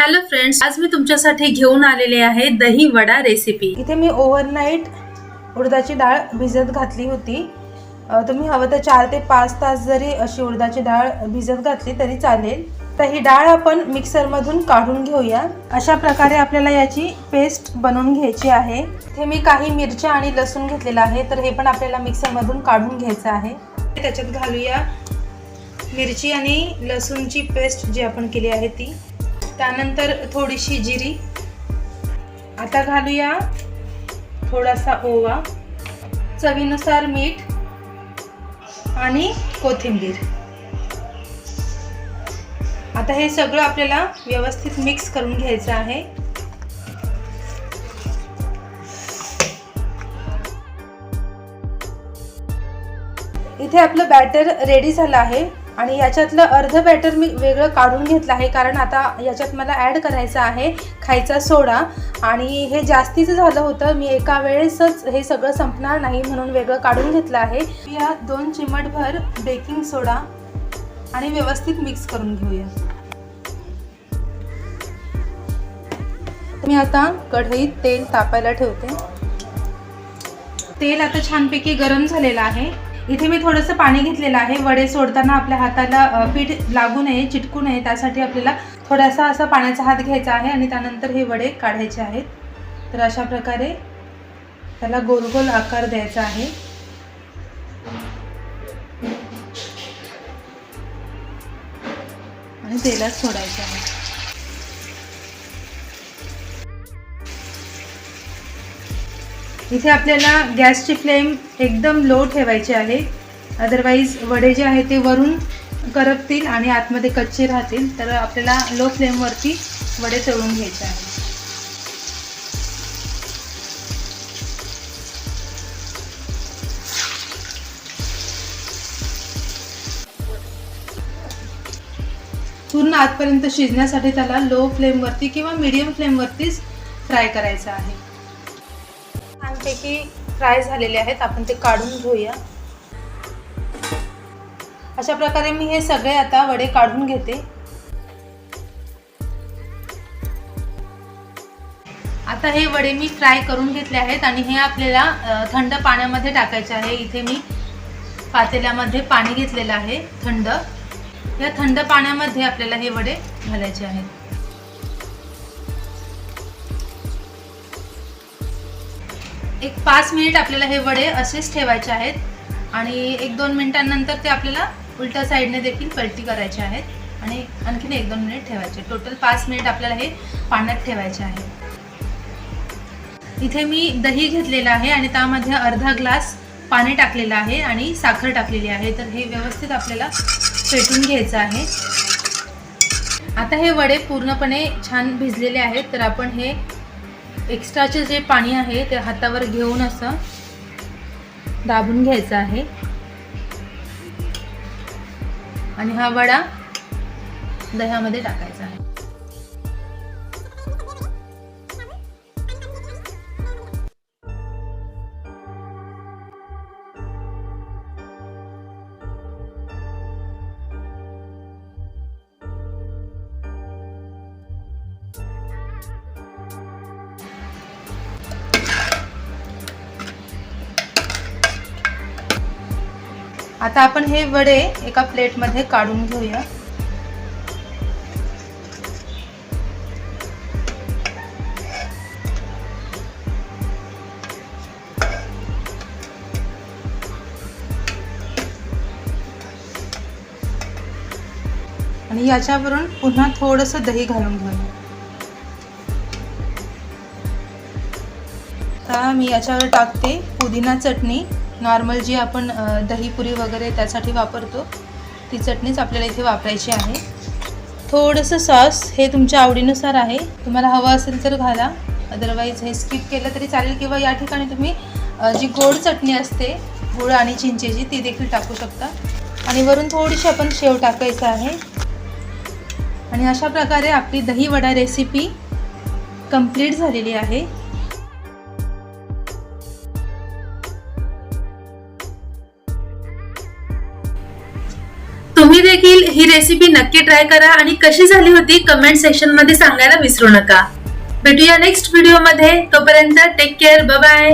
Hello friends आज मी तुमच्यासाठी घेऊन आलेले आहे दही वडा रेसिपी इथे मी ओव्हरनाईट उडदाची डाळ भिजत घातली होती. तुम्ही हवं तर चार ते पाच तास जरी अशी उडदाची डाळ भिजत घातली तरी चालेल. तर ही डाळ आपण मिक्सरमधून काढून घेऊया. अशा प्रकारे आपल्याला याची पेस्ट बनवून घ्यायची आहे. इथे मी काही मिरच्या आणि लसूण घेतलेला आहे तर हे पण आपल्याला मिक्सरमधून काढून घ्यायचं आहे. त्याच्यात घालूया मिरची आणि लसूणची पेस्ट जी आपण केली आहे ती. त्यानंतर थोडीशी जिरी. आता घालूया थोडासा ओवा चवीनुसार मीठ आणि कोथिंबीर. आता हे सगळं आपल्याला व्यवस्थित मिक्स करून घ्यायचं आहे. इथे आपलं बॅटर रेडी झालं आहे. आणि याच्यातलं अर्ध बॅटर मी वेगळं काढून घेतलं आहे कारण आता याच्यात मला ॲड करायचं आहे खायचा सोडा. आणि हे जास्तीचं झालं होतं मी एका वेळेसच हे सगळं संपणार नाही म्हणून वेगळं काढून घेतलं आहे. या दोन चिमटभर बेकिंग सोडा आणि व्यवस्थित मिक्स करून घेऊया. मी आता कढईत तेल तापायला ठेवते. तेल आता छानपैकी गरम झालेलं आहे. इथे मी थोडंसं पाणी घेतलेलं आहे. वडे सोडताना आपल्या हाताला पीठ लागू नये चिटकू नये त्यासाठी आपल्याला थोडासा असा पाण्याचा हात घ्यायचा आहे आणि त्यानंतर हे वडे काढायचे आहेत. तर अशा प्रकारे त्याला गोल गोल आकार द्यायचा आहे. आणि तेलात सोडायचं आहे. इथे आपल्याला गॅसची फ्लेम एकदम लो ठेवायची आहे. अदरवाईज वडे जे आहे ते वरून करपतील आणि आतमध्ये कच्चे राहतील. तर आपल्याला लो फ्लेमवरती वडे तळून घ्यायचे आहे पूर्ण आतपर्यंत शिजण्यासाठी त्याला लो फ्लेमवरती किंवा मीडियम फ्लेमवरतीच फ्राय करायचं आहे. छानपैकी फ्राय झालेले आहेत आपण ते काढून घेऊया. अशा प्रकारे मी हे सगळे आता वडे काढून घेते. आता हे वडे मी फ्राय करून घेतले आहेत आणि हे आपल्याला थंड पाण्यामध्ये टाकायचे आहे. इथे मी पातेल्यामध्ये पाणी घेतलेलं आहे थंड. या थंड पाण्यामध्ये आपल्याला हे वडे घालायचे आहेत. एक पाच मिनिट आपल्याला हे वडे असेच ठेवायचे आहेत आणि एक दोन मिनिटांनंतर ते आपल्याला उलट्या साईडने देखील पलटी करायचे आहेत आणि आणखीन एक दोन मिनिट ठेवायचे. टोटल पाच मिनिट आपल्याला हे पाण्यात ठेवायचे आहे. इथे मी दही घेतलेलं आहे आणि त्यामध्ये अर्धा ग्लास पाणी टाकलेलं आहे आणि साखर टाकलेली आहे. तर हे व्यवस्थित आपल्याला फेटून घ्यायचं आहे. आता हे वडे पूर्णपणे छान भिजलेले आहेत. तर आपण हे एक्स्ट्राचे जे पाणी आहे ते हातावर घेऊन असं दाबून घ्यायचं आहे. आणि हा वडा दह्यामध्ये टाकायचा आहे. आता आपण हे वडे एका प्लेटमध्ये काढून घेऊया. आणि याच्यावरून पुन्हा थोडंसं दही घालून घेऊया. आता मी याच्यावर टाकते पुदिना चटणी. नॉर्मल जी आपण दहीपुरी वगैरे त्यासाठी वापरतो ती चटणीच आपल्याला इथे वापरायची आहे. थोडंसं सॉस हे तुमच्या आवडीनुसार आहे. तुम्हाला हवं असेल तर घाला. अदरवाईज हे स्किप केलं तरी चालेल किंवा या ठिकाणी तुम्ही जी गोड चटणी असते गुळ आणि चिंचेची ती देखील टाकू शकता. आणि वरून थोडीशी आपण शेव टाकायचं आहे. आणि अशा प्रकारे आपली दही वडा रेसिपी कंप्लीट झालेली आहे. तुम्ही देखील ही रेसिपी नक्की ट्राय करा आणि कशी झाली होती कमेंट सेक्शनमध्ये सांगायला विसरू नका. भेटूया नेक्स्ट व्हिडिओमध्ये. तोपर्यंत टेक केअर बाय